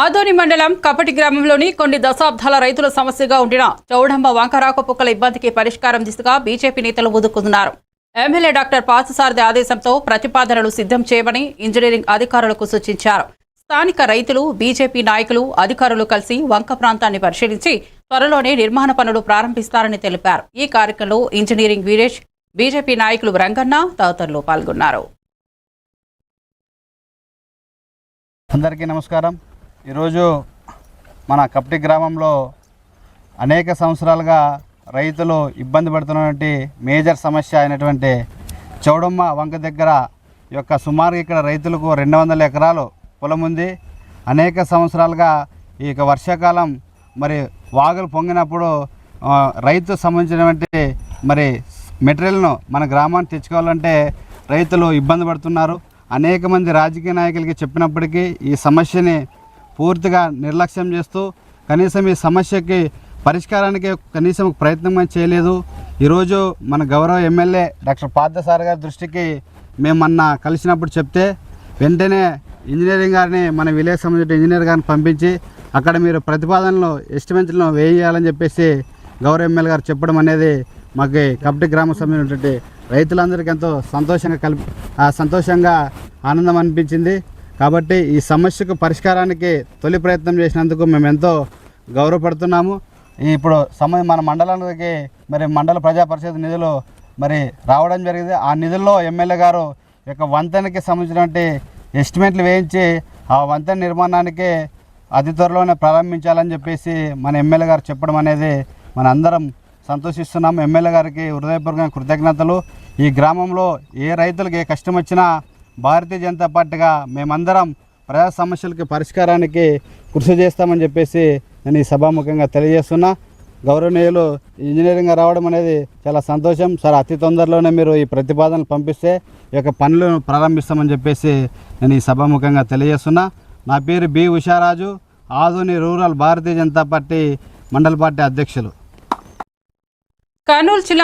ఆదోని మండలం కపటి గ్రామంలోని కొన్ని దశాబ్దాల రైతుల సమస్యగా ఉండిన చౌడమ్మ పుక్కల ఇబ్బందికి పరిష్కారం దిశగా బీజేపీ నేతలు ఒదుకుతున్నారు ఎమ్మెల్యే డాక్టర్ పార్థసారథి ఆదేశంతో ప్రతిపాదనలు సిద్ధం చేయమని ఇంజనీరింగ్ అధికారులకు సూచించారు. స్థానిక రైతులు బీజేపీ నాయకులు అధికారులు కలిసి వంక ప్రాంతాన్ని పరిశీలించి త్వరలోనే నిర్మాణ పనులు ప్రారంభిస్తారని తెలిపారు. ఈ కార్యక్రమంలో ఇంజనీరింగ్ వీరేష్ బీజేపీ నాయకులు రంగన్న తదితరులు పాల్గొన్నారు. అందరికీ నమస్కారం. ఈరోజు మన కప్టి గ్రామంలో అనేక సంవత్సరాలుగా రైతులు ఇబ్బంది పడుతున్నటువంటి మేజర్ సమస్య అయినటువంటి చౌడమ్మ వంక దగ్గర యొక్క సుమారు ఇక్కడ రైతులకు రెండు వందల ఎకరాలు పొలం ఉంది. అనేక సంవత్సరాలుగా ఈ యొక్క వర్షాకాలం మరి వాగులు పొంగినప్పుడు రైతు సంబంధించినటువంటి మరి మెటీరియల్ను మన గ్రామానికి తెచ్చుకోవాలంటే రైతులు ఇబ్బంది పడుతున్నారు. అనేక మంది రాజకీయ నాయకులకి చెప్పినప్పటికీ ఈ సమస్యని పూర్తిగా నిర్లక్ష్యం చేస్తూ కనీసం ఈ సమస్యకి పరిష్కారానికి కనీసం ప్రయత్నం చేయలేదు. ఈరోజు మన గౌరవ ఎమ్మెల్యే డాక్టర్ పార్థసార్ గారి దృష్టికి మేము మొన్న కలిసినప్పుడు చెప్తే వెంటనే ఇంజనీరింగ్ గారిని మన విలేజ్ సంబంధించిన ఇంజనీర్ గారిని పంపించి అక్కడ మీరు ప్రతిపాదనలు ఎస్టిమేట్లను వేయాలని చెప్పేసి గౌరవ ఎమ్మెల్యే గారు చెప్పడం అనేది మాకు కపటి గ్రామ సంబంధించినటువంటి రైతులందరికీ ఎంతో సంతోషంగా కలిపి ఆ సంతోషంగా ఆనందం అనిపించింది. కాబట్టి ఈ సమస్యకు పరిష్కారానికి తొలి ప్రయత్నం చేసినందుకు మేము ఎంతో గౌరవపడుతున్నాము. ఇప్పుడు సమ మన మండలానికి మరి మండల ప్రజా పరిషత్ నిధులు మరి రావడం జరిగింది. ఆ నిధుల్లో ఎమ్మెల్యే గారు యొక్క వంతెనకి సంబంధించినటువంటి ఎస్టిమేట్లు వేయించి ఆ వంతెన నిర్మాణానికి అతి త్వరలోనే ప్రారంభించాలని చెప్పేసి మన ఎమ్మెల్యే గారు చెప్పడం అనేది మన అందరం సంతోషిస్తున్నాం. ఎమ్మెల్యే గారికి హృదయపూర్వక కృతజ్ఞతలు. ఈ గ్రామంలో ఏ రైతులకు ఏ కష్టం వచ్చినా భారతీయ జనతా పార్టీగా మేమందరం ప్రజా సమస్యలకి పరిష్కారానికి కృషి చేస్తామని చెప్పేసి నేను ఈ సభాముఖంగా తెలియజేస్తున్నా. గౌరవనీయులు ఇంజనీరింగ్ రావడం అనేది చాలా సంతోషం. సార్ అతి తొందరలోనే మీరు ఈ ప్రతిపాదనలు పంపిస్తే ఈ యొక్క పనులను ప్రారంభిస్తామని చెప్పేసి నేను ఈ సభాముఖంగా తెలియజేస్తున్నా. నా పేరు B Usharaju Adoni rural Bharatiya Janata party మండల పార్టీ అధ్యక్షులు. కర్నూలు జిల్లా